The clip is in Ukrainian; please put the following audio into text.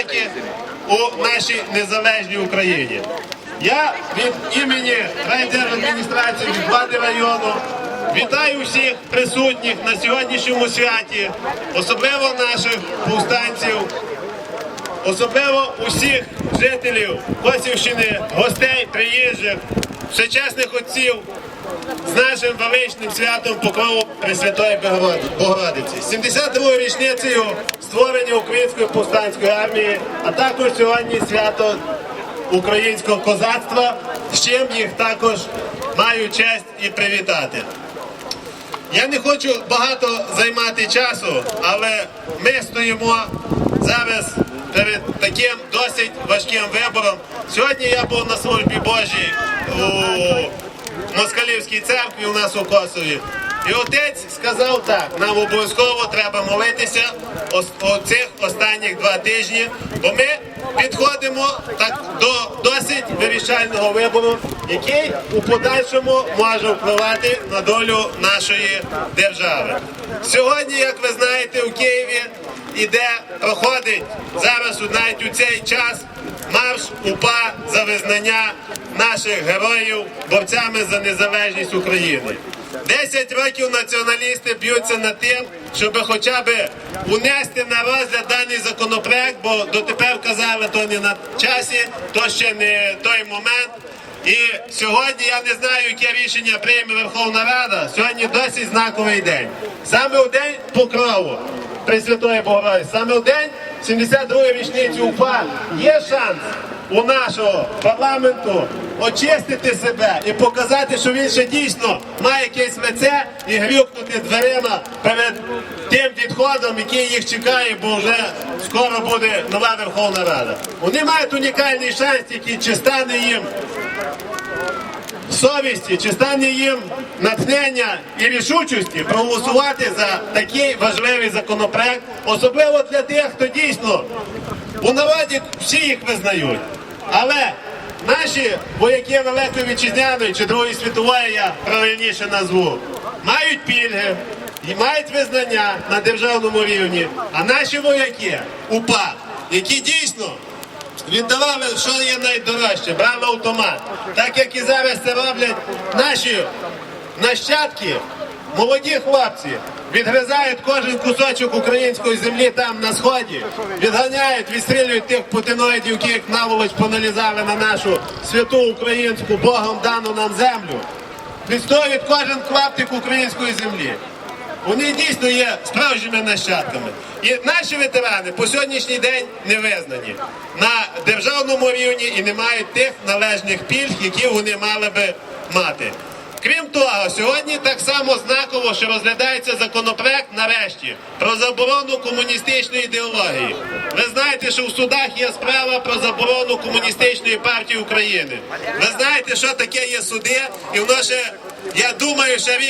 роки у нашій незалежній Україні. Я від імені райдержадміністрації від влади району вітаю всіх присутніх на сьогоднішньому святі, особливо наших повстанців, особливо усіх жителів Косівщини, гостей, приїжджих, всечесних отців з нашим величним святом Покрову Пресвятої Богородиці. 72-ю річницею створення Української повстанської армії, а також сьогодні свято українського козацтва, з чим їх також маю честь і привітати. Я не хочу багато займати часу, але ми стоїмо зараз перед таким досить важким вибором. Сьогодні я був на службі Божій у Москалівській церкві у нас у Косові. І отець сказав так: нам обов'язково треба молитися оцих останніх два тижні, бо ми підходимо так до досить вирішального вибору, який у подальшому може впливати на долю нашої держави. Сьогодні, як ви знаєте, у Києві іде проходить зараз навіть у цей час марш УПА за визнання наших героїв борцями за незалежність України. Десять років націоналісти б'ються над тим, щоб хоча б унести на розгляд даний законопроект, бо дотепер казали, то не на часі, то ще не той момент. І сьогодні я не знаю, яке рішення прийме Верховна Рада. Сьогодні досить знаковий день. Саме у день покрову Пресвятої Богородиці, саме у день 72-ї річниці УПА є шанс у нашого парламенту очистити себе і показати, що він ще дійсно має якесь лице і грюкнути дверима перед тим відходом, який їх чекає, бо вже скоро буде нова Верховна Рада. Вони мають унікальний шанс, який чи стане їм совісті, чи стане їм натхнення і рішучості проголосувати за такий важливий законопроект, особливо для тих, хто дійсно у народі всі їх визнають. Але наші вояки Великої Вітчизняної чи Другої світової, я правильніше назву, мають пільги і мають визнання на державному рівні. А наші вояки УПА, які дійсно віддавали, що є найдорожче, брали автомат. Так як і зараз це роблять наші нащадки, молоді хлопці, відгризають кожен кусочок української землі там на сході, відганяють, відстрілюють тих путиноїдів, яких наволоч поналізали на нашу святу українську Богом дану нам землю. Відстоюють кожен клаптик української землі. Вони дійсно є справжніми нащадками. І наші ветерани по сьогоднішній день не визнані на державному рівні і не мають тих належних пільг, які вони мали би мати. Крім того, сьогодні так само знаково, що розглядається законопроект нарешті про заборону комуністичної ідеології. Ви знаєте, що в судах є справа про заборону комуністичної партії України. Ви знаєте, що таке є суди, і воно ще, я думаю, що рік.